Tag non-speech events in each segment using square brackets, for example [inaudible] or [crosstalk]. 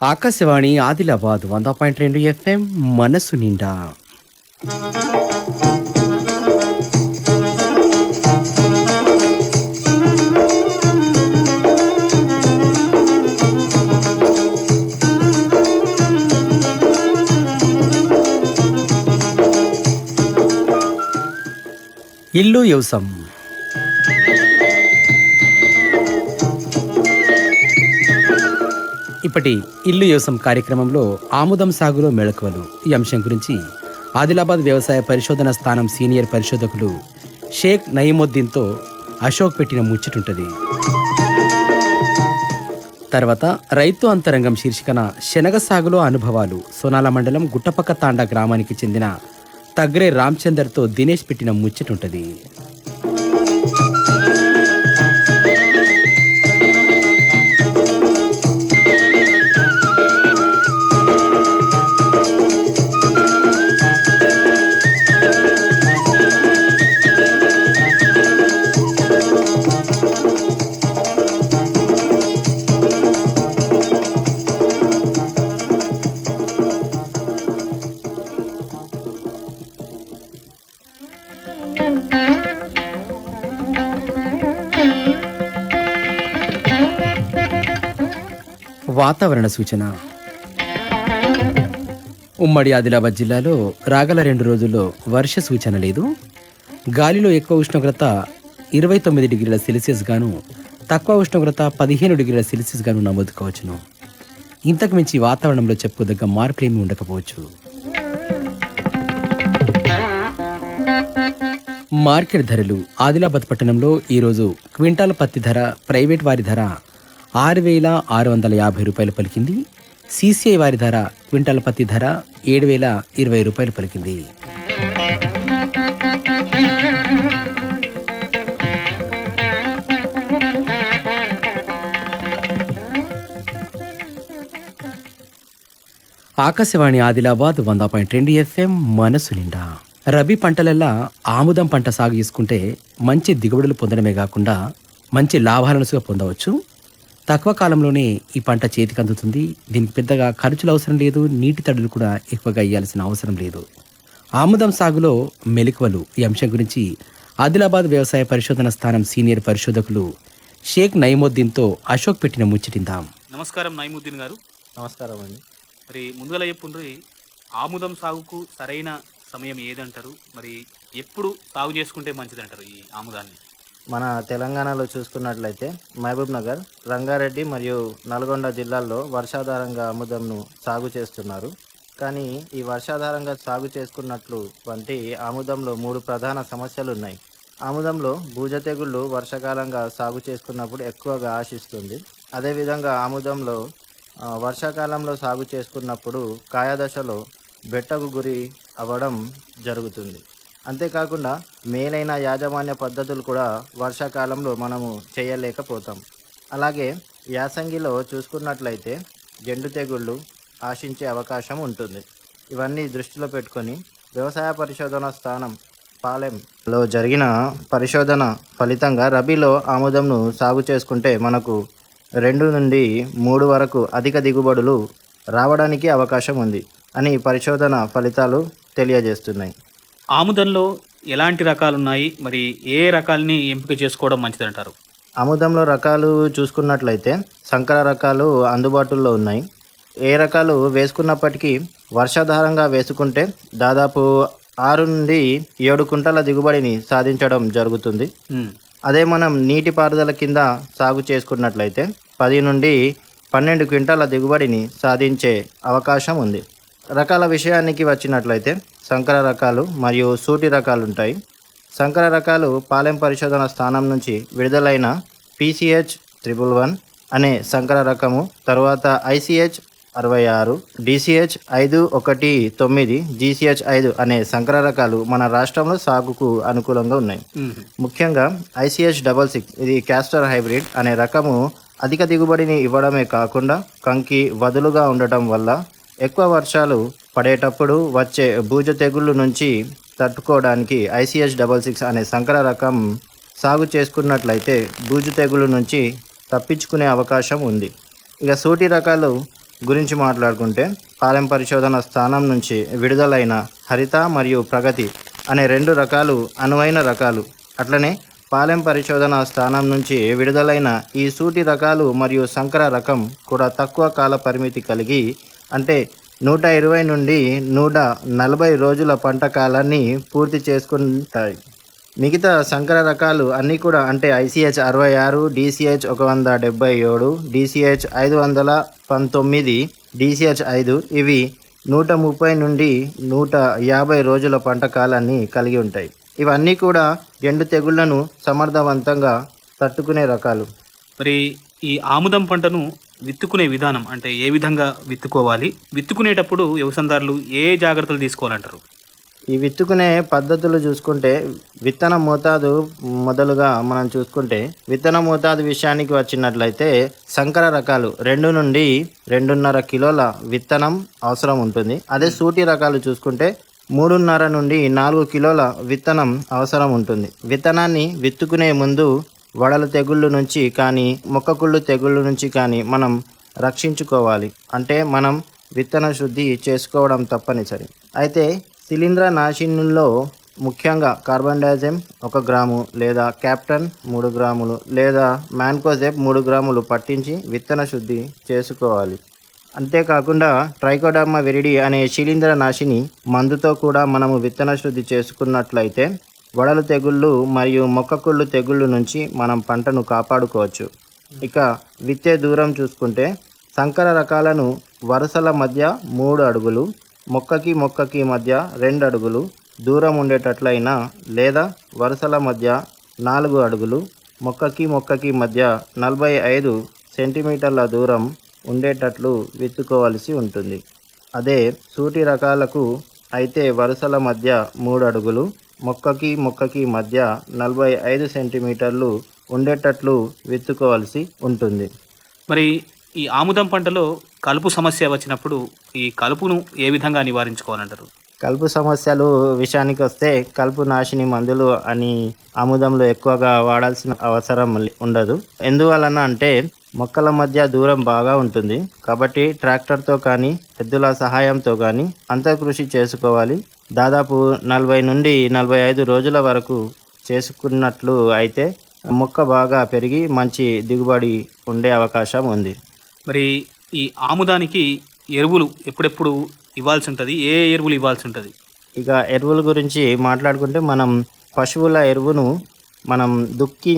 ఆకాశవాణి ఆదిలాబాద్ వంద పాయింట్ రెండు ఎఫ్ఎం మనసు నిండా. ఇల్లు యోసం ఇప్పటి ఇల్లు వ్యవసాయం కార్యక్రమంలో ఆముదం సాగులో మెళకువలు. ఈ అంశం గురించి ఆదిలాబాద్ వ్యవసాయ పరిశోధన స్థానం సీనియర్ పరిశోధకులు షేక్ నయీముద్దీన్తో అశోక్ పెట్టిన ముచ్చటుంటది. తర్వాత రైతు అంతరంగం శీర్షికన శనగ సాగులో అనుభవాలు. సోనాల మండలం గుట్టపక్క తాండా గ్రామానికి చెందిన తగ్రే రామచందర్తో దినేష్ పెట్టిన ముచ్చటుంటది. వాతావరణ సూచన. ఉమ్మడి ఆదిలాబాద్ జిల్లాలో రాగల రెండు రోజుల్లో వర్ష సూచన లేదు. గాలిలో ఎక్కువ ఉష్ణోగ్రత ఇరవై తొమ్మిది డిగ్రీల సెల్సియస్ గాను తక్కువ ఉష్ణోగ్రత పదిహేను డిగ్రీల సెల్సియస్ గాను నమోదుకోవచ్చును. ఇంతకు మించి వాతావరణంలో చెప్పుకోదగ్గ మార్పులేమీ ఉండకపోవచ్చు. మార్కెట్ ధరలు ఆదిలాబాద్ పట్టణంలో ఈరోజు క్వింటాల్ పత్తి ధర ప్రైవేట్ వారి ధర ఆరు వేల ఆరు వందల యాభై రూపాయలు పలికింది. సీసీఐ వారి ధర క్వింటాల్ పత్తి ధర ఏడు వేల ఇరవై రూపాయలు పలికింది. ఆకాశవాణి ఆదిలాబాద్ వంద పాయింట్ రెండు ఎఫ్ఎం మనసు నిండా. రబీ పంటలల్లా ఆముదం పంట సాగు చేసుకుంటే మంచి దిగుబడులు పొందడమే కాకుండా మంచి లాభాలను పొందవచ్చు. తక్కువ కాలంలోనే ఈ పంట చేతికి అందుతుంది. దీనికి పెద్దగా ఖర్చులు అవసరం లేదు. నీటి తడులు కూడా ఎక్కువగా ఇవ్వాల్సిన అవసరం లేదు. ఆముదం సాగులో మెలకువలు ఈ అంశం గురించి ఆదిలాబాద్ వ్యవసాయ పరిశోధన స్థానం సీనియర్ పరిశోధకులు షేక్ నయీముద్దీన్తో అశోక్ పెట్టిన ముచ్చటిందాం నమస్కారం నైముద్దీన్ గారు. నమస్కారం అండి. మరి ముందుగా చెప్పుండ్రి ఆముదం సాగుకు సరైన సమయం ఏదంటారు? మరి ఎప్పుడు సాగు చేసుకుంటే మంచిది అంటారు ఈ ఆముదాన్ని? మన తెలంగాణలో చూసుకున్నట్లయితే మహబూబ్ నగర్ రంగారెడ్డి మరియు నల్గొండ జిల్లాల్లో వర్షాధారంగా ఆముదంను సాగు చేస్తున్నారు. కానీ ఈ వర్షాధారంగా సాగు చేసుకున్నట్లు వంటి ఆముదంలో మూడు ప్రధాన సమస్యలు ఉన్నాయి ఆముదంలో బూజ తెగుళ్ళు వర్షాకాలంగా సాగు చేసుకున్నప్పుడు ఎక్కువగా ఆశిస్తుంది. అదేవిధంగా ఆముదంలో వర్షాకాలంలో సాగు చేసుకున్నప్పుడు కాయదశలో బెట్టకు గురి అవ్వడం జరుగుతుంది. అంతేకాకుండా మేలైన యాజమాన్య పద్ధతులు కూడా వర్షాకాలంలో మనము చేయలేకపోతాం. అలాగే యాసంగిలో చూసుకున్నట్లయితే జెండు తెగుళ్ళు ఆశించే అవకాశం ఉంటుంది. ఇవన్నీ దృష్టిలో పెట్టుకొని వ్యవసాయ పరిశోధన స్థానం పాలెంలో జరిగిన పరిశోధన ఫలితంగా రబీలో ఆముదంను సాగు చేసుకుంటే మనకు రెండు నుండి మూడు వరకు అధిక దిగుబడులు రావడానికి అవకాశం ఉంది అని పరిశోధన ఫలితాలు తెలియజేస్తున్నాయి. ఆముదంలో ఎలాంటి రకాలు ఉన్నాయి మరి ఏ రకాలని ఎంపిక చేసుకోవడం మంచిది అంటారు ఆముదంలో రకాలు చూసుకున్నట్లయితే సంకర రకాలు అందుబాటులో ఉన్నాయి. ఏ రకాలు వేసుకున్నప్పటికీ వర్షాధారంగా వేసుకుంటే దాదాపు ఆరు నుండి ఏడు కుంటల దిగుబడిని సాధించడం జరుగుతుంది. అదే మనం నీటిపారుదల కింద సాగు చేసుకున్నట్లయితే పది నుండి పన్నెండు క్వింటాల దిగుబడిని సాధించే అవకాశం ఉంది. రకాల విషయానికి వచ్చినట్లయితే సంకర రకాలు మరియు సూటి రకాలు ఉంటాయి. సంకర రకాలు పాలెం పరిశోధన స్థానం నుంచి విడుదలైన పీసీహెచ్ త్రిబుల్ వన్ అనే సంకర రకము తర్వాత ఐసీహెచ్ అరవై ఆరు డిసిహెచ్ ఐదు ఒకటి తొమ్మిది జీసీహెచ్ ఐదు అనే సంకర రకాలు మన రాష్ట్రంలో సాగుకు అనుకూలంగా ఉన్నాయి. ముఖ్యంగా ఐసిహెచ్ డబల్ సిక్స్ ఇది క్యాస్టర్ హైబ్రిడ్ అనే రకము అధిక దిగుబడిని ఇవ్వడమే కాకుండా కంకి వదులుగా ఉండటం వల్ల ఎక్కువ వర్షాలు పడేటప్పుడు వచ్చే బూజ తెగుళ్ళు నుంచి తట్టుకోవడానికి ఐసిహెచ్ డబల్ సిక్స్ అనే సంకర రకం సాగు చేసుకున్నట్లయితే బూజు తెగులు నుంచి తప్పించుకునే అవకాశం ఉంది. ఇక సూటి రకాలు గురించి మాట్లాడుకుంటే పాలెం పరిశోధన స్థానం నుంచి విడుదలైన హరిత మరియు ప్రగతి అనే రెండు రకాలు అనువైన రకాలు. అట్లనే పాలెం పరిశోధన స్థానం నుంచి విడుదలైన ఈ సూటి రకాలు మరియు సంకర రకం కూడా తక్కువ కాల పరిమితి కలిగి అంటే నూట ఇరవై నుండి నూట నలభై రోజుల పంట కాలాన్ని పూర్తి చేసుకుంటాయి. మిగతా సంకర రకాలు అన్నీ కూడా అంటే ఐసిహెచ్ అరవై ఆరు డిసిహెచ్ ఒక వంద డెబ్బై ఏడు డిసిహెచ్ ఐదు వందల పంతొమ్మిది డిసిహెచ్ ఐదు ఇవి నూట ముప్పై నుండి నూట యాభై రోజుల పంట కాలాన్ని కలిగి ఉంటాయి. ఇవన్నీ కూడా ఎండు తెగుళ్ళను సమర్థవంతంగా తట్టుకునే రకాలు. మరి ఈ ఆముదం పంటను విత్తుకునే విధానం అంటే ఏ విధంగా విత్తుకోవాలి? విత్తుకునేటప్పుడు వ్యవసాయదారులు ఏ జాగ్రత్తలు తీసుకోవాలంటారు? ఈ విత్తుకునే పద్ధతులు చూసుకుంటే విత్తన మోతాదు మొదలుగా మనం చూసుకుంటే విత్తన మోతాదు విషయానికి వచ్చినట్లయితే సంకర రకాలు రెండు నుండి రెండున్నర కిలోల విత్తనం అవసరం ఉంటుంది. అదే సూటి రకాలు చూసుకుంటే మూడున్నర నుండి నాలుగు కిలోల విత్తనం అవసరం ఉంటుంది. విత్తనాన్ని విత్తుకునే ముందు వడల తెగుళ్ళు నుంచి కానీ మొక్కకుళ్ళు తెగుళ్ళు నుంచి కానీ మనం రక్షించుకోవాలి. అంటే మనం విత్తన శుద్ధి చేసుకోవడం తప్పనిసరి. అయితే శిలీంద్ర నాశినుల్లో ముఖ్యంగా కార్బన్ డైజెమ్ ఒక గ్రాము లేదా క్యాప్టన్ మూడు గ్రాములు లేదా మ్యాన్కోజెబ్ మూడు గ్రాములు పట్టించి విత్తన శుద్ధి చేసుకోవాలి. అంతేకాకుండా ట్రైకోడర్మా విరిడి అనే శిలీంద్ర నాశిని మందుతో కూడా మనము విత్తన శుద్ధి చేసుకున్నట్లయితే వడలు తెగుళ్ళు మరియు మొక్కకుళ్ళు తెగుళ్ళు నుంచి మనం పంటను కాపాడుకోవచ్చు. ఇక విత్తే దూరం చూసుకుంటే సంకర రకాలను వరుసల మధ్య మూడు అడుగులు మొక్కకి మొక్కకి మధ్య రెండు అడుగులు దూరం ఉండేటట్లయినా లేదా వరుసల మధ్య నాలుగు అడుగులు మొక్కకి మొక్కకి మధ్య నలభై ఐదు సెంటీమీటర్ల దూరం ఉండేటట్లు విత్తుకోవలసి ఉంటుంది. అదే సూటి రకాలకు అయితే వరుసల మధ్య మూడు అడుగులు మొక్కకి మొక్కకి మధ్య నలభై ఐదు సెంటీమీటర్లు ఉండేటట్లు విత్తుకోవలసి ఉంటుంది. మరి ఈ ఆముదం పంటలో కలుపు సమస్య వచ్చినప్పుడు ఈ కలుపును ఏ విధంగా నివారించుకోవాలంటారు? కలుపు సమస్యలు విషయానికి వస్తే కలుపు నాశిని మందులు అని ఆముదంలో ఎక్కువగా వాడాల్సిన అవసరం ఉండదు. ఎందువలన అంటే మొక్కల మధ్య దూరం బాగా ఉంటుంది. కాబట్టి ట్రాక్టర్తో కానీ ఎద్దుల సహాయంతో కానీ అంతర్కృషి చేసుకోవాలి. దాదాపు నలభై నుండి నలభై ఐదు రోజుల వరకు చేసుకున్నట్లు అయితే మొక్క బాగా పెరిగి మంచి దిగుబడి ఉండే అవకాశం ఉంది. మరి ఈ ఆముదానికి ఎరువులు ఎప్పుడెప్పుడు ఇవ్వాల్సి ఉంటుంది ఏ ఎరువులు ఇవ్వాల్సి ఉంటుంది ఇక ఎరువుల గురించి మాట్లాడుకుంటే మనం పశువుల ఎరువును మనం దుక్కి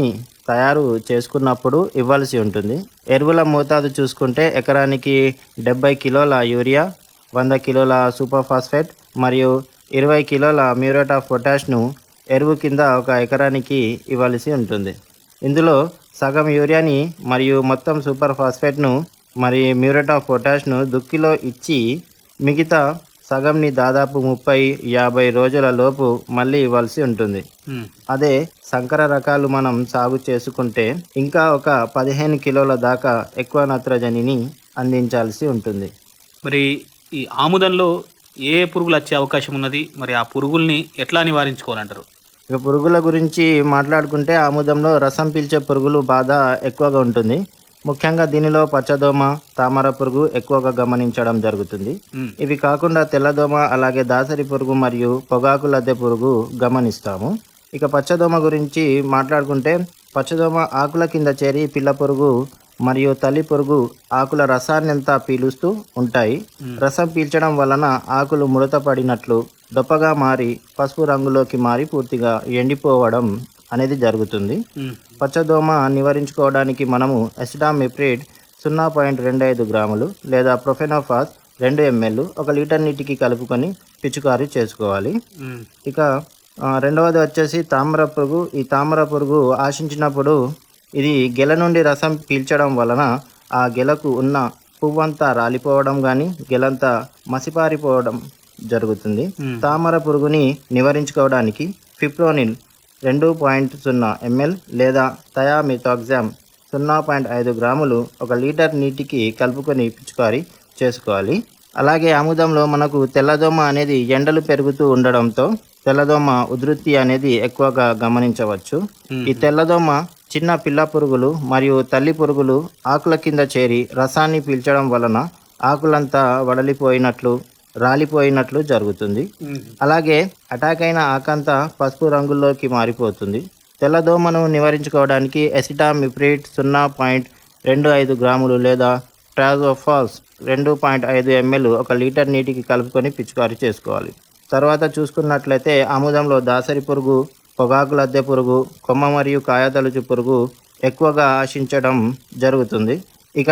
తయారు చేసుకున్నప్పుడు ఇవ్వాల్సి ఉంటుంది. ఎరువుల మోతాదు చూసుకుంటే ఎకరానికి డెబ్బై కిలోల యూరియా వంద కిలోల సూపర్ ఫాస్ఫేట్ మరియు ఇరవై కిలోల మ్యూరేట్ ఆఫ్ పొటాష్ను ఎరువు కింద ఒక ఎకరానికి ఇవ్వాల్సి ఉంటుంది. ఇందులో సగం యూరియాని మరియు మొత్తం సూపర్ ఫాస్ఫేట్ను మరి మ్యూరేట్ ఆఫ్ పొటాష్ను దుక్కిలో ఇచ్చి మిగతా సగంని దాదాపు ముప్పై యాభై రోజుల లోపు మళ్ళీ ఇవ్వాల్సి ఉంటుంది. అదే సంకర రకాలు మనం సాగు చేసుకుంటే ఇంకా ఒక పదిహేను కిలోల దాకా ఎక్కువ నత్రజనిని అందించాల్సి ఉంటుంది. మరి ఈ ఆముదంలో ఏ పురుగులు వచ్చే అవకాశం ఉన్నది? మరి ఆ పురుగుల్ని ఎట్లా నివారించుకోవాలంటారు? ఇక పురుగుల గురించి మాట్లాడుకుంటే ఆముదంలో రసం పీల్చే పురుగులు బాధ ఎక్కువగా ఉంటుంది. ముఖ్యంగా దీనిలో పచ్చదోమ తామర పురుగు ఎక్కువగా గమనించడం జరుగుతుంది. ఇవి కాకుండా తెల్లదోమ అలాగే దాసరి పురుగు మరియు పొగాకు లద్దె పురుగు గమనిస్తాము. ఇక పచ్చదోమ గురించి మాట్లాడుకుంటే పచ్చదోమ ఆకుల కింద చేరి పిల్ల పురుగు మరియు తల్లి పురుగు ఆకుల రసాన్నంతా పీలుస్తూ ఉంటాయి. రసం పీల్చడం వలన ఆకులు ముడత పడినట్లు దొప్పగా మారి పసుపు రంగులోకి మారి పూర్తిగా ఎండిపోవడం అనేది జరుగుతుంది. పచ్చదోమ నివారించుకోవడానికి మనము ఎసిడామిప్రిడ్ సున్నా పాయింట్ రెండు ఐదు గ్రాములు లేదా ప్రొఫెనోఫాస్ రెండు ఎంఎల్ ఒక లీటర్ నీటికి కలుపుకొని పిచుకారీ చేసుకోవాలి. ఇక రెండవది వచ్చేసి తామర పురుగు ఈ తామర పురుగు ఆశించినప్పుడు ఇది గెల నుండి రసం పీల్చడం వలన ఆ గెలకు ఉన్న పువ్వంతా రాలిపోవడం కానీ గెలంతా మసిపారిపోవడం జరుగుతుంది. తామర పురుగుని నివారించుకోవడానికి ఫిప్రోనిల్ రెండు పాయింట్ సున్నా ఎంఎల్ లేదా థయామిథాక్సామ్ సున్నా పాయింట్ ఐదు గ్రాములు ఒక లీటర్ నీటికి కలుపుకొని పిచుకారీ చేసుకోవాలి. అలాగే ఆముదంలో మనకు తెల్లదోమ అనేది ఎండలు పెరుగుతూ ఉండడంతో తెల్లదోమ ఉధృతి అనేది ఎక్కువగా గమనించవచ్చు. ఈ తెల్లదోమ చిన్న పిల్ల పురుగులు మరియు తల్లి పురుగులు ఆకుల కింద చేరి రసాన్ని పీల్చడం వలన ఆకులంతా వడలిపోయినట్లు రాలిపోయినట్లు జరుగుతుంది. అలాగే అటాక్ అయిన ఆకంతా పసుపు రంగుల్లోకి మారిపోతుంది. తెల్లదోమను నివారించుకోవడానికి ఎసిటామిప్రిడ్ సున్నా పాయింట్ రెండు ఐదు గ్రాములు లేదా ట్రాజోఫాల్స్ రెండు పాయింట్ ఐదు ఎంఎల్ ఒక లీటర్ నీటికి కలుపుకొని పిచికారీ చేసుకోవాలి. తర్వాత చూసుకున్నట్లయితే ఆముదంలో దాసరి పురుగు పొగాకు లద్దె పురుగు కొమ్మ మరియు కాయతలుచు పురుగు ఎక్కువగా ఆశించడం జరుగుతుంది. ఇక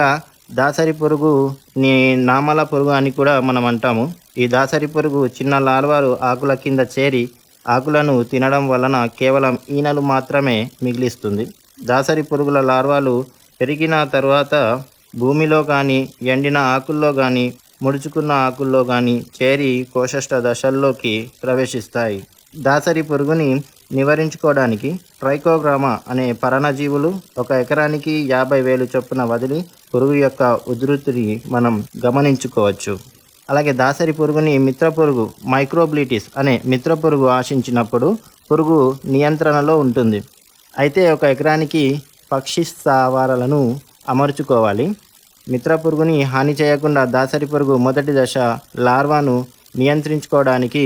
దాసరి పురుగు నీ నామల పురుగు అని కూడా మనం అంటాము. ఈ దాసరి పురుగు చిన్న లార్వాలు ఆకుల కింద చేరి ఆకులను తినడం వలన కేవలం ఈనలు మాత్రమే మిగిలిస్తుంది. దాసరి పురుగుల లార్వాలు పెరిగిన తరువాత భూమిలో కానీ ఎండిన ఆకుల్లో కానీ ముడుచుకున్న ఆకుల్లో కానీ చేరి కోశష్ట దశల్లోకి ప్రవేశిస్తాయి. దాసరి పురుగుని నివారించుకోవడానికి ట్రైకోగ్రామా అనే పరణజీవులు ఒక ఎకరానికి యాభై వేలు చొప్పున వదిలి పురుగు యొక్క ఉధృతిని మనం గమనించుకోవచ్చు. అలాగే దాసరి పురుగుని మిత్ర పురుగు మైక్రోబ్లిటిస్ అనే మిత్ర పురుగు ఆశించినప్పుడు పురుగు నియంత్రణలో ఉంటుంది. అయితే ఒక ఎకరానికి పక్షి స్థావరాలను అమర్చుకోవాలి. మిత్ర పురుగుని హాని చేయకుండా దాసరి పురుగు మొదటి దశ లార్వాను నియంత్రించుకోవడానికి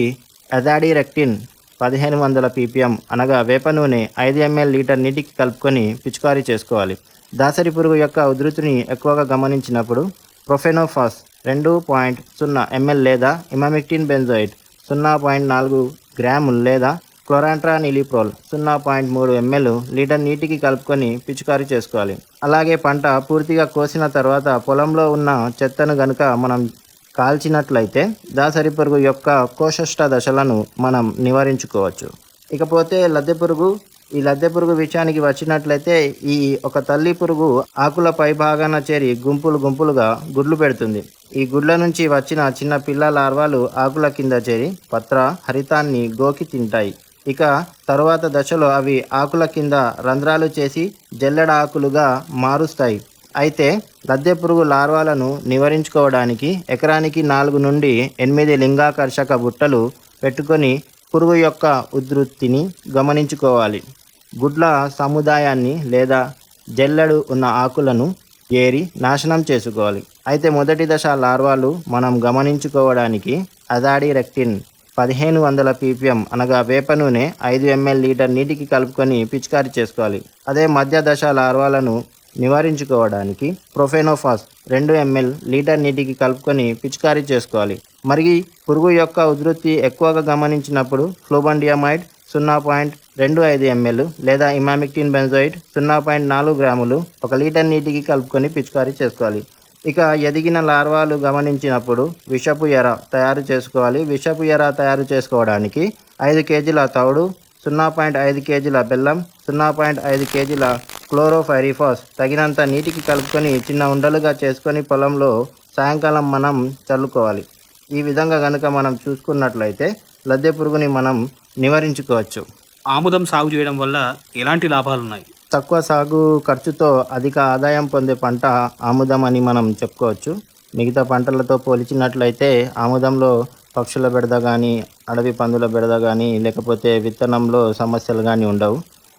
అజాడిరెక్టిన్ పదిహేను వందల పీపీఎం అనగా వేప నూనె ఐదు ఎంఎల్ లీటర్ నీటికి కలుపుకొని పిచికారీ చేసుకోవాలి. దాసరి పురుగు యొక్క ఉధృతిని ఎక్కువగా గమనించినప్పుడు ప్రొఫెనోఫాస్ రెండు పాయింట్ సున్నా ఎంఎల్ లేదా ఇమామిక్టిన్ బెంజోయిట్ సున్నా పాయింట్ నాలుగు గ్రాములు లేదా క్లోరాంట్రా నిలిప్రోల్ సున్నా పాయింట్ మూడు ఎంఎల్ లీటర్ నీటికి కలుపుకొని పిచికారీ చేసుకోవాలి. అలాగే పంట పూర్తిగా కోసిన తర్వాత పొలంలో ఉన్న చెత్తను గనుక మనం కాల్చినట్లయితే దాసరి పురుగు యొక్క కోశష్ట దశలను మనం నివారించుకోవచ్చు. ఇకపోతే లద్దె పురుగు ఈ లద్దె పురుగు విషయానికి వచ్చినట్లయితే ఈ ఒక తల్లి పురుగు ఆకుల పై భాగాన చేరి గుంపులు గుంపులుగా గుడ్లు పెడుతుంది. ఈ గుడ్ల నుంచి వచ్చిన చిన్న పిల్ల లార్వాలు ఆకుల కింద చేరి పత్ర హరితాన్ని గోకి తింటాయి. ఇక తరువాత దశలో అవి ఆకుల కింద రంధ్రాలు చేసి జల్లెడ ఆకులుగా మారుస్తాయి. అయితే లద్దె పురుగు లార్వాలను నివారించుకోవడానికి ఎకరానికి నాలుగు నుండి ఎనిమిది లింగాకర్షక బుట్టలు పెట్టుకొని పురుగు యొక్క ఉధృతిని గమనించుకోవాలి. గుడ్ల సముదాయాన్ని లేదా జల్లెడు ఉన్న ఆకులను ఏరి నాశనం చేసుకోవాలి. అయితే మొదటి దశ లార్వాలు మనం గమనించుకోవడానికి అదాడి రెక్టిన్ పదిహేను వందల పీపీఎం అనగా వేప నూనె ఐదు ఎంఎల్ లీటర్ నీటికి కలుపుకొని పిచికారీ చేసుకోవాలి. అదే మధ్య దశ లార్వాలను నివారించుకోవడానికి ప్రొఫెనోఫాస్ రెండు ఎంఎల్ లీటర్ నీటికి కలుపుకొని పిచికారీ చేసుకోవాలి. మరి పురుగు యొక్క ఉధృతి ఎక్కువగా గమనించినప్పుడు ఫ్లోబండియామైడ్ సున్నా పాయింట్ రెండు ఐదు ఎంఎల్ లేదా ఇమామిక్టిన్ బెంజోయిడ్ సున్నా పాయింట్ నాలుగు గ్రాములు ఒక లీటర్ నీటికి కలుపుకొని పిచికారీ చేసుకోవాలి. ఇక ఎదిగిన లార్వాలు గమనించినప్పుడు విషపు ఎర తయారు చేసుకోవాలి. విషపు ఎర తయారు చేసుకోవడానికి ఐదు కేజీల తౌడు సున్నా పాయింట్ ఐదు కేజీల బెల్లం సున్నా పాయింట్ ఐదు కేజీల క్లోరోఫైరిఫాస్ తగినంత నీటికి కలుపుకొని చిన్న ఉండలుగా చేసుకొని పొలంలో సాయంకాలం మనం చల్లుకోవాలి. ఈ విధంగా కనుక మనం చూసుకున్నట్లయితే లద్దె పురుగుని మనం నివారించుకోవచ్చు. ఆముదం సాగు చేయడం వల్ల ఎలాంటి లాభాలు ఉన్నాయి తక్కువ సాగు ఖర్చుతో అధిక ఆదాయం పొందే పంట ఆముదం అని మనం చెప్పుకోవచ్చు. మిగతా పంటలతో పోల్చినట్లయితే ఆముదంలో పక్షుల బెడద కానీ అడవి పందుల బెడద కానీ లేకపోతే విత్తనంలో సమస్యలు కానీ ఉండవు.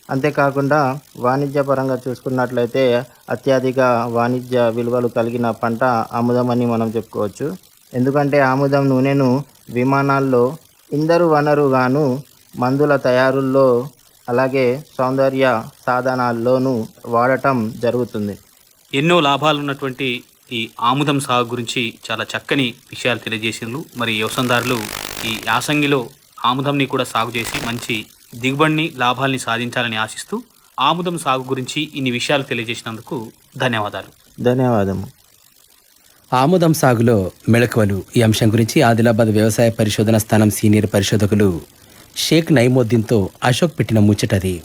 అంతేకాకుండా వాణిజ్యపరంగా చూసుకున్నట్లయితే అత్యధిక వాణిజ్య విలువలు కలిగిన పంట ఆముదమని మనం చెప్పుకోవచ్చు. ఎందుకంటే ఆముదం నూనెను విమానాల్లో ఇందరు వనరుగాను మందుల తయారుల్లో అలాగే సౌందర్య సాధనాల్లోనూ వాడటం జరుగుతుంది. ఎన్నో లాభాలు ఉన్నటువంటి ఈ ఆముదం సాగు గురించి చాలా చక్కని విషయాలు తెలియజేసిండ్రు మరి వ్యవసాయదారులు ఈ యాసంగిలో ఆముదంని కూడా సాగు చేసి మంచి దిగుబడిని లాభాల్ని సాధించాలని ఆశిస్తూ ఆముదం సాగు గురించి ఇన్ని విషయాలు తెలియజేసినందుకు ధన్యవాదాలు. ధన్యవాదము ఆముదం సాగులో మెళకువలు ఈ అంశం గురించి ఆదిలాబాద్ వ్యవసాయ పరిశోధన స్థానం సీనియర్ పరిశోధకులు షేక్ నైముద్దీన్తో అశోక్ పెట్టిన ముచ్చటది.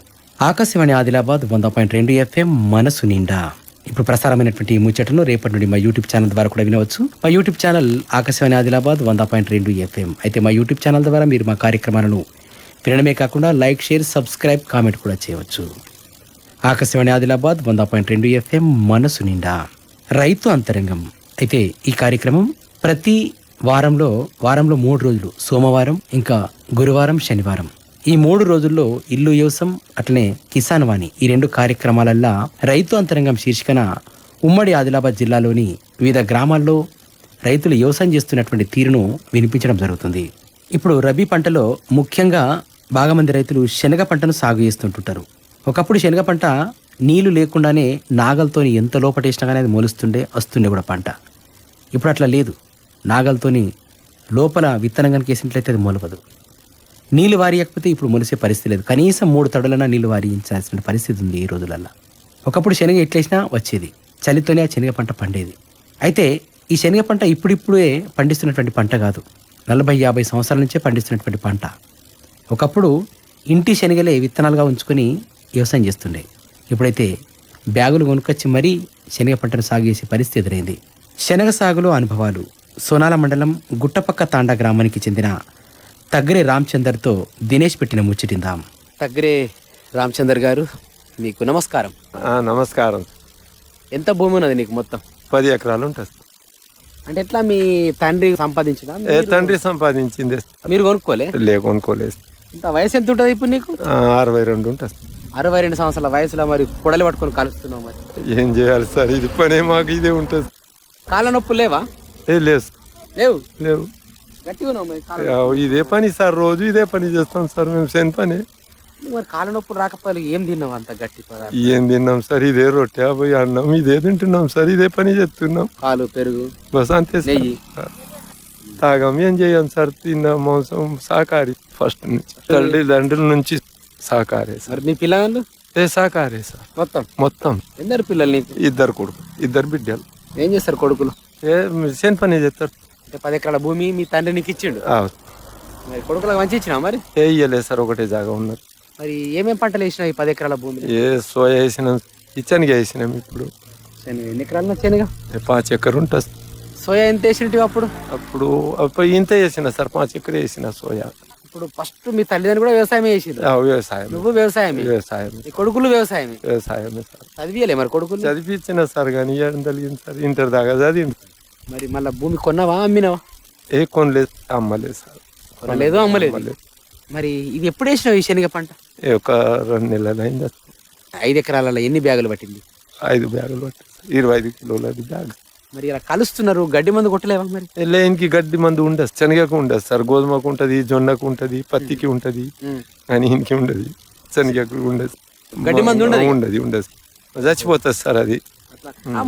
ఆకాశవాణి ఆదిలాబాద్ వంద పాయింట్ రెండు ఎఫ్ఎం మనసు నిండా. ఇప్పుడు ప్రసారమైనటువంటి ఈ ముచ్చటను రేపటి నుండి మా యూట్యూబ్ ఛానల్ ద్వారా కూడా వినవచ్చు. మా యూట్యూబ్ ఛానల్ ఆకాశవాణి ఆదిలాబాద్ వంద పాయింట్ రెండు ఎఫ్ఎం. అయితే మా యూట్యూబ్ ఛానల్ ద్వారా మీరు మా కార్యక్రమాలను వినడమే కాకుండా లైక్ షేర్ సబ్స్క్రైబ్ కామెంట్ కూడా చేయవచ్చు. ఆకాశవాణి ఆదిలాబాద్ వంద పాయింట్ రెండు ఎఫ్ఎం మనసు నిండా. రైతు అంతరంగం. అయితే ఈ కార్యక్రమం ప్రతి వారంలో వారంలో మూడు రోజులు. సోమవారం ఇంకా గురువారం శనివారం. ఈ మూడు రోజుల్లో ఇల్లు యోసం అట్లనే కిసాన్ వాణి ఈ రెండు కార్యక్రమాలల్లా రైతు అంతరంగం శీర్షికన ఉమ్మడి ఆదిలాబాద్ జిల్లాలోని వివిధ గ్రామాల్లో రైతులు వ్యవసాయం చేస్తున్నటువంటి తీరును వినిపించడం జరుగుతుంది. ఇప్పుడు రబీ పంటలో ముఖ్యంగా బాగా మంది రైతులు శనగ పంటను సాగు చేస్తుంటుంటారు. ఒకప్పుడు శనగ పంట నీళ్ళు లేకుండానే నాగలతోని ఎంత లోపటేసినా కానీ అది మొలుస్తుండే వస్తుండే కూడా పంట. ఇప్పుడు అట్లా లేదు. నాగలతోని లోపల విత్తనం కనుకేసినట్లయితే అది మొలవదు. నీళ్ళు వారియకపోతే ఇప్పుడు మొలిసే పరిస్థితి లేదు. కనీసం మూడు తడులైనా నీళ్ళు వారించాల్సిన పరిస్థితి ఉంది ఈ రోజులల్లో. ఒకప్పుడు శనగ ఎట్లేసినా వచ్చేది. చలితోనే ఆ శనగ పంట పండేది. అయితే ఈ శనగ పంట ఇప్పుడిప్పుడే పండిస్తున్నటువంటి పంట కాదు. నలభై యాభై సంవత్సరాల నుంచే పండిస్తున్నటువంటి పంట. ఒకప్పుడు ఇంటి శనగలే విత్తనాలుగా ఉంచుకొని వ్యవసాయం చేస్తుండే. ఇప్పుడైతే బ్యాగులు కొనుక్కొచ్చి మరీ శనగ పంటను సాగు చేసే పరిస్థితి ఎదురైంది. శనగ సాగులో అనుభవాలు. సోనాల మండలం గుట్టపక్క తాండా గ్రామానికి చెందిన తగ్గరి రామచందర్తో దినేష్ పెట్టిన ముచ్చటిందాం తగ్గరే రామచందర్ గారు మీకు నమస్కారం. ఆ, నమస్కారం. ఎంత భూమి ఉన్నది నీకు మొత్తం? పది ఎకరాలు ఉంటుంది. అంటే ఎట్లా మీ తండ్రి సంపాదించిన ఏ తండ్రి సంపాదించింది. మీరు కొనుక్కోలే? లేకొనుకోలేదు ఇంత వయసు ఎంత ఉంటుంది ఇప్పుడు నీకు? అరవై రెండు ఉంటుంది. అరవై రెండు సంవత్సరాల వయసులో మరి కొడలు పట్టుకొని కలుస్తున్నావు మరి. ఏం చేయాలి సార్? ఇది పనే మాకు ఇదే ఉంటుంది. కాళ్ళ నొప్పులు లేవా? ఏ లేదు లేవు? లేవు. గట్టిగా ఇదే పని సార్ రోజు ఇదే పని చేస్తాం సార్ మేము శని పని. మరి కాళ్ళ నొప్పులు రాకపోతే ఏం తిన్నావు అంత గట్టి ఏం తిన్నాం సార్? ఇదే రొట్టె పోయి అన్నం ఇదే తింటున్నాం సార్ ఇదే పని చేస్తున్నాం. పాలు పెరుగు బస్ అంతే నెయ్యి. తాగం. ఏం చేయం సార్? తిన్న మాంసం సాకారి. ఫస్ట్ నుంచి. తల్లి తండ్రుల నుంచి సాకారే సార్. మీ పిల్లలు ఏ సాకారే సార్. మొత్తం? మొత్తం. ఎందరు పిల్లలు నీకు? ఇద్దరు కొడుకు ఇద్దరు బిడ్డలు. ఏం చేస్తారు కొడుకులు? ఏ శని పని చేస్తారు? అంటే పది ఎకరాల భూమి మీ తండ్రి నీకు ఇచ్చిండు? మరి కొడుకులకు మంచి ఇచ్చినా మరి? ఏ ఇయ్యలేదు సార్ ఒకటే జాగా ఉన్నది. మరి ఏమేం పంటలు వేసినావు ఈ పది ఎకరాల భూమిలో? ఏ సోయా వేసినాం ఇచ్చనిగా వేసినాం ఇప్పుడు. శనగ ఎన్ని ఎకరాలు శనగ? పాంచ్ ఎకర్ ఉంటుంది సోయా ఎంత వేసినట్టు అప్పుడు? అప్పుడు అప్పుడు ఇంత వేసిన సార్ పాంచ్ ఎకర్ వేసిన సోయా. ఇప్పుడు ఫస్ట్ మీ తల్లిదండ్రులు కూడా వ్యవసాయమే చేసిండ్రు ఆ, వ్యవసాయం నువ్వు వ్యవసాయం నీ కొడుకులు వ్యవసాయమే. సార్. చదివియలే మరి కొడుకులు? చదివించిన సార్ కానీ ఏడు కలిగింది సార్. ఇంటర్ దాకా చదివింది మరి మళ్ళీ భూమి కొన్నావా అమ్మినావా? ఏ కొనలేదు అమ్మలేదు సార్. కొనలేదు అమ్మలేదు. మరి ఇది ఎప్పుడు వేసినావు ఈ శనగ పంట? ఏ ఒక రెండు నెలలు అయింది. ఐదు ఎకరాలలో ఎన్ని బ్యాగులు పట్టింది? ఐదు బ్యాగులు పట్టి ఇరవై ఐదు కిలోలది బ్యాగ్ మరి ఇలా కలుస్తున్నారు గడ్డి మందు కొట్టలేవా మరి? లేనికి గడ్డి మందు ఉండదు శనగకు ఉండదు సార్. గోధుమకు ఉంటది జొన్నకు ఉంటది పత్తికి ఉంటది కానీ ఇంకి ఉండదు. శనగకు ఉండదు. గడ్డి మందు ఉండదు? ఉండదు ఉండదు. చచ్చిపోతుంది సార్ అది.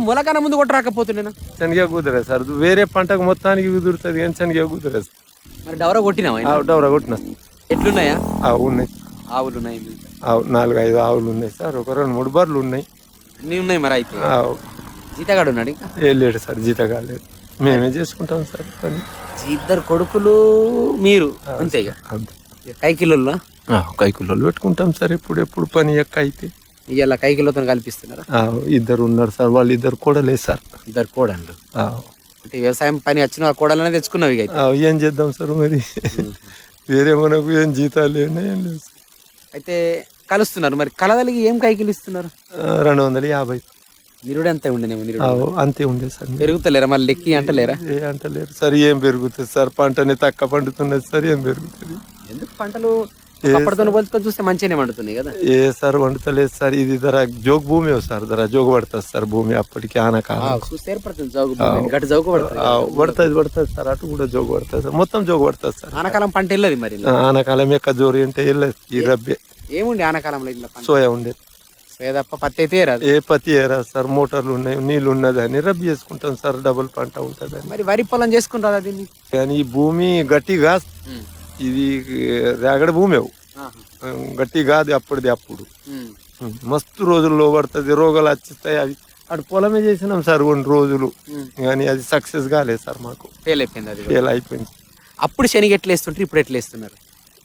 మొలకన ముందు కొట్టరాకపోతుండేనా శనగ కుదరదు సార్. వేరే పంటకు మొత్తానికి కుదురుతుంది కానీ శనగ కుదరదు మరి డవరా కొట్టినావా ఆ డవర కొట్టిన. ఎట్లున్నాయా? ఆవు ఉన్నాయి. ఆవులు ఉన్నాయి నాలుగు ఐదు ఆవులు ఉన్నాయి సార్. ఒక రెండు మూడు బర్రెలు ఉన్నాయి. అన్నీ ఉన్నాయి మరి అయితే? జీతగాడు ఉన్నాడు ఇంకా? ఏ లేడు సార్ జీతగాలేదు మేమే చేసుకుంటాం సార్ పని. ఇద్దరు కొడుకులు మీరు అంతే ఇక? అంతే. ఆ, కైకుల్లో పెట్టుకుంటాం సార్ ఎప్పుడు ఎప్పుడు పని ఎక్క అయితే. ఇవాళ కైకిలోతో కల్పిస్తున్నారా? ఆ, ఇద్దరు ఉన్నారు సార్ వాళ్ళు ఇద్దరు కూడా లేదు సార్. ఇద్దరు కోడళ్ళు. ఆ, అంటే వ్యవసాయం పని వచ్చిన కోడలనే తెచ్చుకున్నావు ఇక అయితే. ఆ, ఏం చేద్దాం సార్ మరి? వేరే మనకు ఏం జీతాలు ఏం ఏం లేవు సార్. అయితే కలుస్తున్నారు మరి కలదలికి ఏం కైకిలు ఇస్తున్నారు ఆ, రెండు వందల యాభై. నిరుడు అంతే ఉండనేమో నిరుడు. అంతే ఉండే సార్. పెరుగుతలేరా మళ్ళీ లెక్కి అంటలేరా? ఏ అంటలేరు. సార్ ఏం పెరుగుతుంది సార్? పంటని తక్కువ పండుతున్నది సార్ ఏం పెరుగుతుంది? ఎందుకు పంటలు అప్పటితో పోల్చుకొని చూస్తే మంచిగానే పండుతున్నాయి కదా? ఏ సార్ వండుతలేదు సార్. ఇది ధర జోగు భూమి సార్. ధర జోగు పడుతుంది సార్ భూమి అప్పటికి ఆనకాలం. ఆ, చూస్తే ఏర్పడుతుంది జౌగు. గట్టు జౌగు పడుతుంది పడుతుంది పడుతుంది సార్. అటు కూడా జోగు పడుతుంది సార్. మొత్తం జోగు పడుతుంది సార్. ఆనకాలం పంట వెళ్ళదు మరి ఆనకాలం ఎక్క జోరు అంటే వెళ్ళదు ఈ రబ్బే. ఏముంది ఆనకాలంలో సోయా ఉండేది. తప్ప పత్తి అయితే రాదు ఏ పత్తి ఏరా సార్. మోటార్లు ఉన్నాయి నీళ్ళు ఉన్నదని రబ్బి చేసుకుంటాం సార్. డబుల్ పంట ఉంటుందని మరి వరి పొలం చేసుకుంటారా దీన్ని? కానీ ఈ భూమి గట్టిగా ఇది రేగడ భూమి అవు. గట్టి కాదు అప్పటిది అప్పుడు. మస్తు రోజుల్లో పడుతుంది రోగాలు వచ్చిస్తాయి. అవి అటు పొలమే చేసినాం సార్ కొన్ని రోజులు. కానీ అది సక్సెస్ కాలేదు సార్ మాకు. ఫెయిల్ అయిపోయింది అది. ఫెయిల్ అయిపోయింది. అప్పుడు శనగ ఎట్లా వేస్తుంటారు ఇప్పుడు ఎట్లా వేస్తున్నారు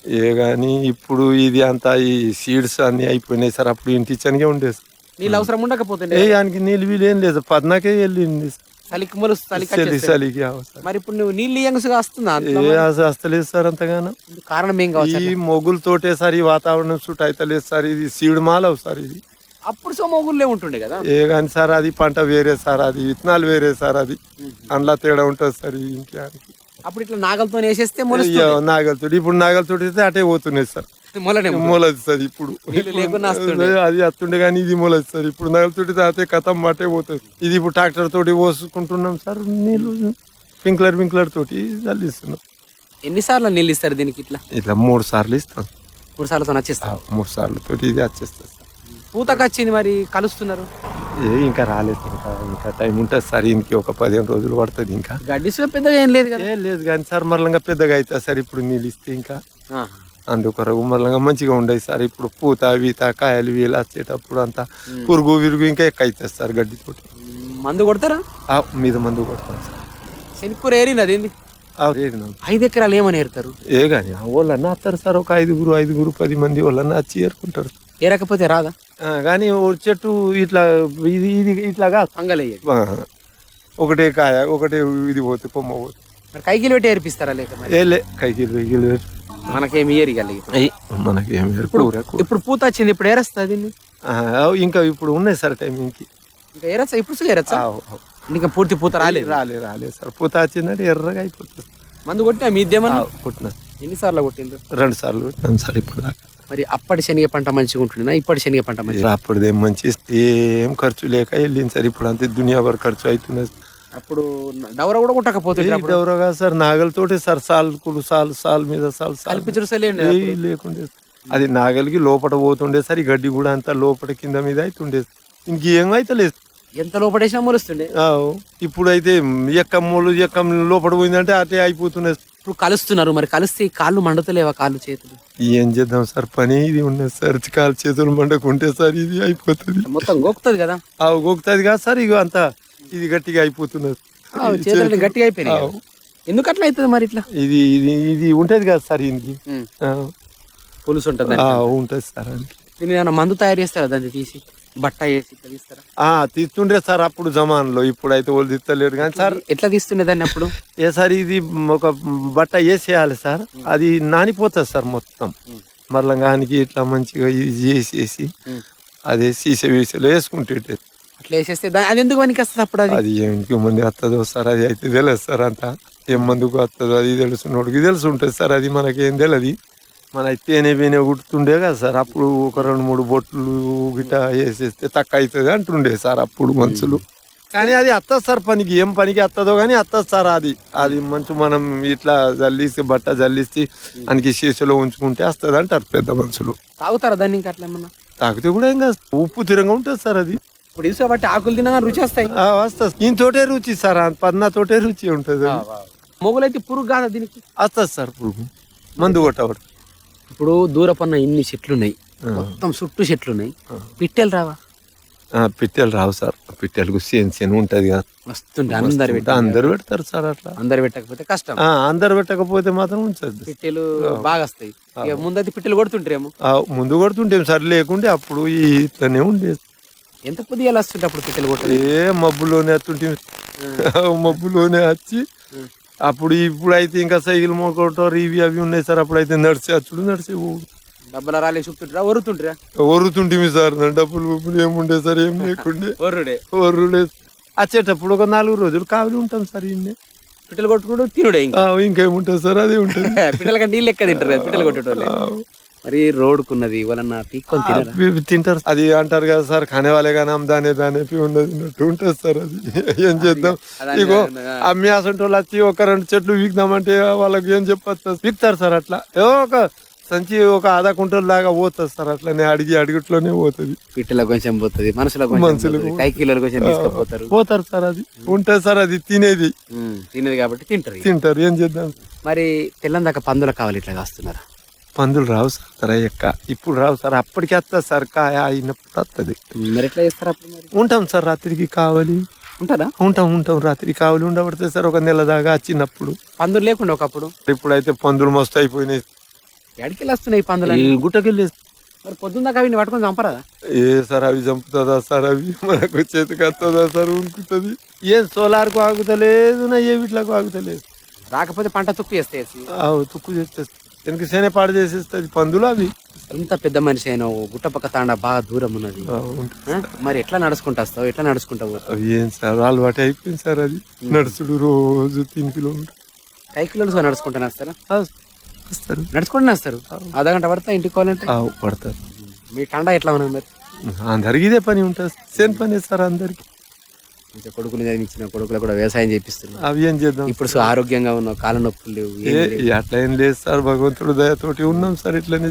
ఏ కానీ ఇప్పుడు ఇది అంతా ఈ సీడ్స్ అన్ని అయిపోయినాయి సార్. అప్పుడు ఇంటి చనిగే ఉండేది. నీళ్ళు అవసరం ఉండకపోతుండే? ఏ దానికి నీళ్ళు వీలు ఏం లేదు పద్నాకే వెళ్ళింది చలికి చలికి చలి. చలికి. మరి ఇప్పుడు నువ్వు నీళ్ళు ఇయ్యంగా వస్తుందా? ఏ వస్తలేదు సార్ అంతగానో? కారణం ఏం కావచ్చు ఈ మొగులతోటే సార్ ఈ వాతావరణం చుట్టూ అయితలేదు సార్. ఇది సీడ్ మాలవు సార్ ఇది. అప్పుడు సో మొగుళ్ళే ఉంటుండే కదా? ఏ కానీ సార్ అది పంట వేరే సార్ అది విత్తనాలు వేరే సార్ అది. అందులో తేడా ఉంటుంది సార్ ఈ ఇంటికి అప్పుడు ఇట్లా నాగలతో వేసేస్తే మొలుస్తుంది అయ్యో, నాగలతోటి. ఇప్పుడు నాగలతోటి అయితే అటే పోతున్నాయి సార్. మొలనే మొలది సార్ ఇప్పుడు. అది వస్తుండే కానీ ఇది మొలది సార్. ఇప్పుడు నాగలతోటి అతే కథం అటే పోతుంది. ఇది ఇప్పుడు ట్రాక్టర్ తోటి పోసుకుంటున్నాం సార్ నీళ్ళు స్ప్రింక్లర్ వింక్లర్ తోటి చల్లిస్తున్నాం ఎన్నిసార్లు నీళ్ళు ఇస్తారు దీనికి ఇట్లా? ఇట్లా మూడు సార్లు ఇస్తాం. మూడు సార్లతో నచ్చేస్తారు ఆ, మూడు సార్లు తోటి ఇది వచ్చేస్తుంది. సార్ పూతకు వచ్చింది మరి కలుస్తున్నారు? ఏ ఇంకా రాలేదు ఇంకా ఇంకా టైం ఉంటుంది సార్ ఇంకి ఒక పదిహేను రోజులు పడుతుంది ఇంకా. గడ్డి సో పెద్దగా ఏం లేదు కదా? ఏ లేదు కానీ సార్ మరలంగా పెద్దగా అవుతుంది సార్ ఇప్పుడు నీళ్ళు ఇస్తే ఇంకా. అందుకొరకు మరలంగా మంచిగా ఉండేది సార్ ఇప్పుడు పూత వీత కాయలు వీలు వచ్చేటప్పుడు అంతా పురుగు విరుగు ఇంకా ఎక్కువ అవుతుంది సార్ గడ్డితోటి మందు కొడతారా? ఆ, మీద మందు కొడతాం సార్. శనికూర ఏరినది ఏంది. ఐదు ఎకరాలు ఏమని ఏరుతారు? ఏ కానీ వాళ్ళన్నా వస్తారు సార్ ఒక ఐదుగురు ఐదుగురు పది మంది వాళ్ళన్నా వచ్చి ఏరుకుంటారు. ఏరకపోతే రాదా? కానీ ఒక చెట్టు ఇట్లా ఇది ఇది ఇట్లాగా పంగలయ్యేది ఒకటే కాయ ఒకటే ఇది పోతే కొమ్మ పోతే. మరి కైకిలు పెట్టి ఏర్పిస్తారా లేక ఏలే కైకిలు వెయ్యిలు మనకేమి ఏరి కలిగి. మనకి ఏం ఇప్పుడు. ఇప్పుడు పూత వచ్చింది ఇప్పుడు ఏరస్తా దీన్ని? ఇంకా ఇప్పుడు ఉన్నాయి సార్ టైం ఇంకి ఇంకా ఏరచ్చా ఇప్పుడు ఏరచ్చా. ఇంకా పూర్తి పూత రాలేదు. రాలే రాలే సార్. పూత వచ్చిందంటే ఎర్రగా అయిపోతుంది. మందు కొట్టినా మీ ఇద్దేమన్నా కొట్టిన. ఎన్నిసార్లు కొట్టిండ్రు? రెండు సార్లు కొట్టినాం. సార్ ఇప్పుడు మరి అప్పటి శనగ పంట మంచిగా ఉంటుండేనా? ఇప్పటి శనగ పంట మంచిగా అప్పుడు ఏం మంచి ఏం ఖర్చు లేక వెళ్ళింది సార్. ఇప్పుడు అంతే దునియా వరకు ఖర్చు అవుతున్నది అప్పుడు డౌర కూడా కొట్టకపోతుంది అప్పుడు? ఎవరోగా సార్. నాగలతోటి సార్ సాల్కులు సాల్ సాల్ మీద సాల్ సాల్ లేకుండే అది నాగలికి లోపల పోతుండే సరి. గడ్డి కూడా అంతా లోపల కింద మీద అవుతుండే ఇంకేం అయితే లేదు ఎంత లోపడేసినా మొలుస్తుండే? ఆవ్. ఇప్పుడైతే ఎక్కమ్మలు ఎక్కం లోపల పోయిందంటే అటే అయిపోతున్నది ఇప్పుడు కలుస్తున్నారు. మరి కలిస్తే కాళ్ళు మండుతలేవా కాళ్ళు చేతులు? ఏం చేద్దాం సార్? పని ఇది ఉన్నది సార్. కాలు చేతులు మండకుంటే సార్ ఇది అయిపోతుంది. మొత్తం గోకుతుంది కదా? ఆ గోకుతుంది కాదు సార్. ఇక అంతా ఇది గట్టిగా అయిపోతున్నది. చేతులు గట్టిగా అయిపోయినాయి. ఎందుకు అట్లా అవుతుంది మరి ఇట్లా? ఇది ఇది ఇది ఉంటది కదా సార్ ఇది పులుసు ఉంటుంది ఉంటది సార్ దీన్ని ఏమైనా మందు తయారు చేస్తారా దాన్ని తీసి? బట్ట వేసి తీస్తారా? తీస్తుండే సార్ అప్పుడు జమాన్లో ఇప్పుడైతే వాళ్ళు తీస్తలేరు కానీ సార్ ఎట్లా తీస్తుండే దాన్ని అప్పుడు? ఏ సార్ ఇది ఒక బట్ట వేసేయాలి సార్. అది నానిపోతుంది సార్ మొత్తం. మరలంగానికి ఇట్లా మంచిగా ఇది చేసేసి. అదే సీసే వీసలో వేసుకుంటుంటే అట్లా వేసేస్తే అది ఎందుకు పనికి వస్తుంది అప్పుడు అది? మంది వస్తుందో సార్ అది అయితే తెలియదు సార్ అంత. ఏం మందుకు వస్తుందో అది తెలుసున్నోడికి తెలుసు ఉంటుంది సార్ అది మనకేం తెలియదు మన తేనె బీనె కుడుతుండే కదా సార్. అప్పుడు ఒక రెండు మూడు బొట్లు గిట్ట వేసేస్తే తక్కువ అవుతుంది అంటుండే సార్ అప్పుడు మనుషులు. కానీ అది వస్తుంది సార్ పనికి ఏం పనికి వస్తుందో కానీ వస్తుంది సార్ అది. అది మంచి మనం ఇట్లా జల్లిసి బట్ట జల్లిసి దానికి శీసలో ఉంచుకుంటే వస్తుంది అంటారు పెద్ద మనుషులు. తాగుతారా దాన్ని ఇంకా అట్లా ఏమన్నా? తాగితే కూడా ఇంకా ఉప్పు తిరంగా ఉంటుంది సార్ అది. ఇప్పుడు ఆకులు తినగా రుచి వస్తాయి. వస్తుంది. దీంతోటే రుచి సార్. పన్నా తోటే రుచి ఉంటుంది మొగులైతే పురుగు కాదా దీనికి? వస్తుంది సార్ పురుగు. మందు కొట్టవాడు ఇప్పుడు దూరపన్న ఇన్ని చెట్లు ఉన్నాయి మొత్తం చుట్టూ చెట్లు ఉన్నాయి పిట్టెలు రావా? పిట్టెలు రావు సార్. పిట్టెలకు సేన్ సేన్ ఉంటది కదా. వస్తుండే అందరు అందరు పెడతారు సార్ అట్లా. అందరు పెట్టకపోతే కష్టం. ఆ, అందరు పెట్టకపోతే మాత్రం ఉంచదు పిట్టెలు బాగా వస్తాయి. ముందైతే పిట్టెలు కొడుతుంటారేమో? ముందు కొడుతుంటే సార్ లేకుంటే అప్పుడు ఈ ఇట్లనే ఉండేది ఎంత పొద్దుగా వస్తుంటే అప్పుడు పిట్టెలు కొట్టదు ఏ మబ్బులోనే వస్తుంటే. మబ్బులోనే వచ్చి అప్పుడు ఇప్పుడు అయితే ఇంకా సైకిల్ మోకోటారు ఇవి అవి ఉన్నాయి సార్. అప్పుడు అయితే నడిచి అచ్చుడు నడిచి డబ్బుల రాలే చూపుతుంటారా ఒరుతుంటారా ఒరుతుంటిమి సార్. డబ్బులు ఉప్పులు ఏముండే సార్ ఏం లేకుండే. ఒర్రుడే? ఒర్రులే వచ్చేటప్పుడు ఒక నాలుగు రోజులు కావలి ఉంటాం సార్ ఇన్ని. పిట్టలు కొట్టుకుంటూ తినుడే ఇంకా? ఇంకేముంటుంది సార్ అదే ఉంటుంది. [laughs] పిట్టల కంటే నీళ్ళు ఎక్క తింటారు? పిట్టలు కొట్టేటోళ్ళే. మరి పీక్కొని తినరా? అవి తింటారు. అది అంటారు కదా సార్ ఖానే వాళ్ళే కానీ దానే దానే ఉన్నది ఉన్నట్టు ఉంటుంది సార్ అది. ఏం చేద్దాం? ఇగో. అమ్మి అసంటి వాళ్ళు వచ్చి ఒక రెండు చెట్లు వీక్దామంటే వాళ్ళకి ఏం చెప్పచ్చు వీక్తారు సార్ అట్లా. ఏదో ఒక సంచి ఒక ఆधा కుంటల దాకా పోతుంది సార్ అట్లనే అడిగి అడుగుట్లోనే పోతుంది. పిట్టల కొంచెం పోతుంది మనుషుల మనుషులకు కొంచెం కైకిలోలు కొంచెం తీసుకుపోతారు. పోతారు సార్ అది. ఉంటుంది సార్ అది తినేది. తినేది కాబట్టి తింటారు. తింటారు ఏం చేద్దాం? మరి తెల్లం దాకా పందుల కావాలి ఇట్లా కాస్తున్నారా? పందులు రావు సార్ తర ఎక్క ఇప్పుడు రావు సార్ అప్పటికి వస్తుంది సార్ కాయ అయినప్పుడు వస్తుంది మరి ఎట్లా చేస్తారు అప్పుడు మరి? ఉంటాం సార్ రాత్రికి కావాలి. ఉంటారా? ఉంటాం ఉంటాం రాత్రి కావాలి ఉండబడితే సార్ ఒక నెల దాకా వచ్చినప్పుడు. పందులు లేకుండా ఒకప్పుడు? ఇప్పుడైతే పందులు మస్తు అయిపోయినాయి. ఎడికి వస్తున్నాయి ఈ పందులు ఈ గుట్టకెళ్ళి మరి పొద్దున్న దాకా వీడిని పట్టుకొని చంపరాదా? ఏ సార్ అవి చంపుతుందా సార్ అవి? మనకు చేతికి వస్తుందా సార్ ఉనుకుతుంది ఏం సోలార్కు ఆగుతలేదు నా ఏ వీటిలకు ఆగుతలేదు. రాకపోతే పంట తుక్కు చేస్తాయి ఆవు తుక్కు చేస్తే. సేనే పాడు చేసేస్తుంది పందులు అవి. ఇంత పెద్ద మనిషి అయినా గుట్టపక్క తాండా బాగా దూరం ఉన్నది? మరి ఎట్లా నడుచుకుంటా వస్తావు ఎట్లా నడుచుకుంటా పోతావు? అవి ఏం సార్ అలవాటు అయిపోయింది సార్ అది. నడుచుడు రోజు తిని కిలోమీటర్. కైకిలోలు నడుచుకుంటానే వస్తారా వస్తారు నడుచుకుంటూనే వస్తారు అర్ధ గంట పడతా ఇంటికి పోవాలంటే? పడతారు. మీ తండా ఎట్లా ఉన్నది మరి? అందరికి ఇదే పని ఉంటుంది. సేమ్ పని సార్ అందరికి. ఇంకా కొడుకులు చదివించిన కొడుకులు కూడా వ్యవసాయం చేపిస్తున్నారు అవి ఏం చేద్దాం ఇప్పుడు సో ఆరోగ్యంగా ఉన్నావు కాళ్ళ నొప్పులు లేవు ఏం ఏ లేవు. అట్లా ఏం లేదు సార్ భగవంతుడు దయతోటి ఉన్నాం సార్ ఇట్లనే.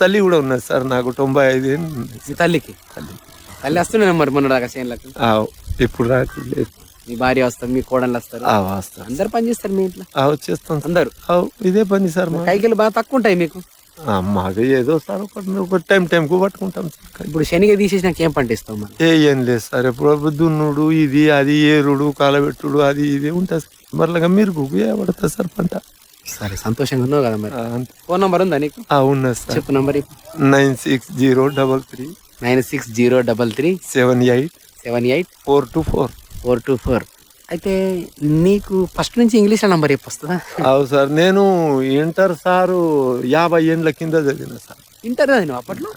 తల్లి కూడా ఉన్నది సార్ నాకు తొంభై ఐదు ఏళ్ళు ఉంది. మీ తల్లికి? తల్లి. వస్తున్నాను మరి మొన్న దాకా చేనులకు? ఆ, ఇప్పుడు రావట్లేదు. మీ భార్య వస్తారు మీ కోడళ్ళు వస్తారు. ఆ, వస్తాం అందరు పని చేస్తారు మీ ఇంట్లో? ఆ, వచ్చేస్తాం సార్. అందరు? ఆ, ఇదే పని సార్ మా కైకిలు బాగా తక్కువ ఉంటాయి మీకు? మాకు ఏదో సార్ ఒక ఒక టైం టైంకు పట్టుకుంటాం. ఇప్పుడు శనిగ తీసేసినాక ఏం మనం ఏ ఏం లేదు సార్. ఎప్పుడు దున్నుడు ఇది అది ఏరుడు కాలబెట్టుడు అది ఇది ఉంటుంది మరలాగా మీరు పడుతుంది సార్ పంట? సరే సంతోషంగా ఉన్నావు కదా మరి. ఫోన్ నంబర్ ఉందా నీకు? ఆ, ఉన్నది సార్. చెప్పు number nine six zero double three nine six zero double three seven eight seven eight four two four. Four two four. అయితే నీకు ఫస్ట్ నుంచి ఇంగ్లీష్లో నంబర్ వస్తుందా? అవు సార్ నేను ఇంటర్ సారు యాభై ఏండ్ల కింద చదివిన సార్. ఇంటర్ చదివినావు అప్పట్లో?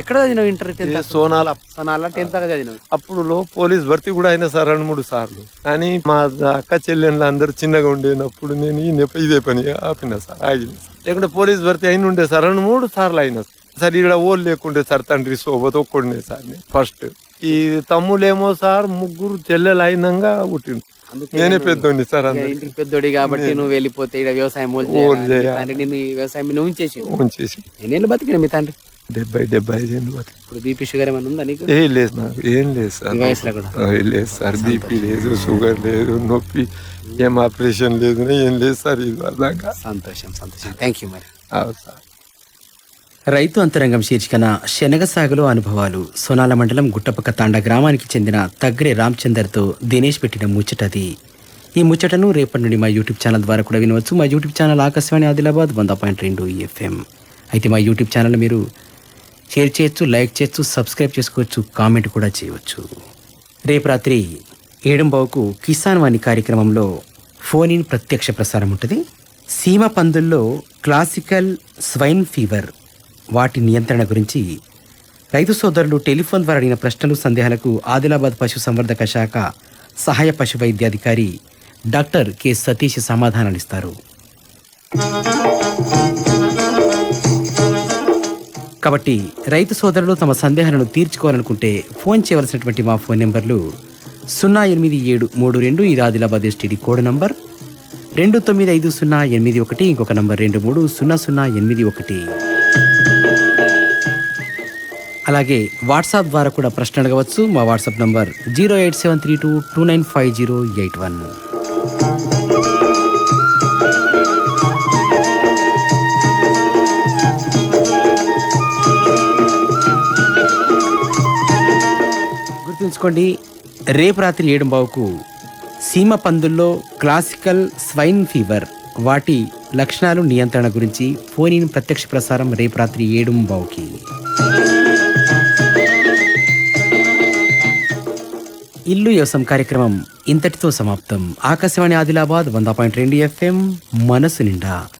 ఎక్కడ చదివినావు inter tenth Sonala. Sonala tenth దాకా చదివినావు. అప్పుడులో పోలీస్ భర్తీ కూడా అయినా సార్ రెండు మూడు సార్లు. కానీ మా అక్క చెల్లెళ్ళు అందరు చిన్నగా ఉండేనప్పుడు నేను ఈ నెప ఇదే పని ఆపిన సార్ ఆగిన. లేకుంటే పోలీస్ భర్తీ అయిన ఉండే సార్ రెండు మూడు సార్లు అయినా సార్. ఇక్కడ ఓళ్ళు లేకుంటే సార్ తండ్రి సోబత్ ఒక్కడినే సార్ ఫస్ట్. ఈ తమ్ములేమో సార్ ముగ్గురు చెల్లెలు అయినాక పుట్టిండు నేనే పెద్దోడిని సార్ ఇంటికి పెద్దోడి కాబట్టి నువ్వు వెళ్ళిపోతే ఇక్కడ వ్యవసాయం. తండ్రి నిన్ను వ్యవసాయం మీద ఉంచేసి ఉంచేసి. ఎన్నేళ్ళు బతికిన మీ తండ్రి? డెబ్బై డెబ్బై బతికి. ఇప్పుడు బీపీ షుగర్ ఏమైనా ఉందా నీకు? ఏ లేదు నాకు ఏం లేదు సార్. వయసులో కూడా? లేదు సార్ బీపీ లేదు షుగర్ లేదు నొప్పి ఏం ఆపరేషన్ లేదు ఏం లేదు సార్ ఇది సంతోషం సంతోషం. థ్యాంక్ యూ మరి. సార్. రైతు అంతరంగం శీర్షికన శనగ సాగులో అనుభవాలు. సోనాల మండలం గుట్టపక్క తాండ గ్రామానికి చెందిన తగ్రే రామచందర్తో దినేష్ పెట్టిన ముచ్చటది ఈ ముచ్చటను రేపటి నుండి మా యూట్యూబ్ ఛానల్ ద్వారా కూడా వినవచ్చు. మా యూట్యూబ్ ఛానల్ ఆకాశవాణి ఆదిలాబాద్ వంద పాయింట్ రెండు ఎఫ్ఎం. అయితే మా యూట్యూబ్ ఛానల్ మీరు షేర్ చేయొచ్చు లైక్ చేయొచ్చు సబ్స్క్రైబ్ చేసుకోవచ్చు కామెంట్ కూడా చేయవచ్చు. రేపు రాత్రి ఏడంబావుకు కిసాన్ వాణి కార్యక్రమంలో ఫోన్ ఇన్ ప్రత్యక్ష ప్రసారం ఉంటుంది. సీమ పందుల్లో క్లాసికల్ స్వైన్ ఫీవర్ వాటి నియంత్రణ గురించి రైతు సోదరులు టెలిఫోన్ ద్వారా అడిగిన ప్రశ్నలు సందేహాలకు ఆదిలాబాద్ పశు సంవర్ధక శాఖ సహాయ పశు వైద్యాధికారి డాక్టర్ కె సతీష్ సమాధానాలిస్తారు. కాబట్టి రైతు సోదరులు తమ సందేహాలను తీర్చుకోవాలనుకుంటే ఫోన్ చేయవలసినటువంటి మా ఫోన్ నెంబర్లు సున్నా ఎనిమిది ఏడు మూడు రెండు ఇది ఆదిలాబాద్ ఎస్టీడీ కోడ్ నంబర్ రెండు తొమ్మిది ఐదు సున్నా ఎనిమిది ఒకటి ఇంకొక నంబర్ రెండు మూడు సున్నా సున్నా ఎనిమిది ఒకటి. అలాగే వాట్సాప్ ద్వారా కూడా ప్రశ్న అడగవచ్చు. మా WhatsApp number zero eight seven three two two nine five zero eight one. గుర్తుంచుకోండి రేపు రాత్రి ఏడు బావుకు సీమ పందుల్లో క్లాసికల్ స్వైన్ ఫీవర్ వాటి లక్షణాలు నియంత్రణ గురించి ఫోన్ ఇన్ ప్రత్యక్ష ప్రసారం రేపు రాత్రి ఏడు బావుకి. ఇల్లు వ్యవసాయం కార్యక్రమం ఇంతటితో సమాప్తం. ఆకాశవాణి ఆదిలాబాద్ వంద పాయింట్ రెండు ఎఫ్ఎం మనసు నిండా.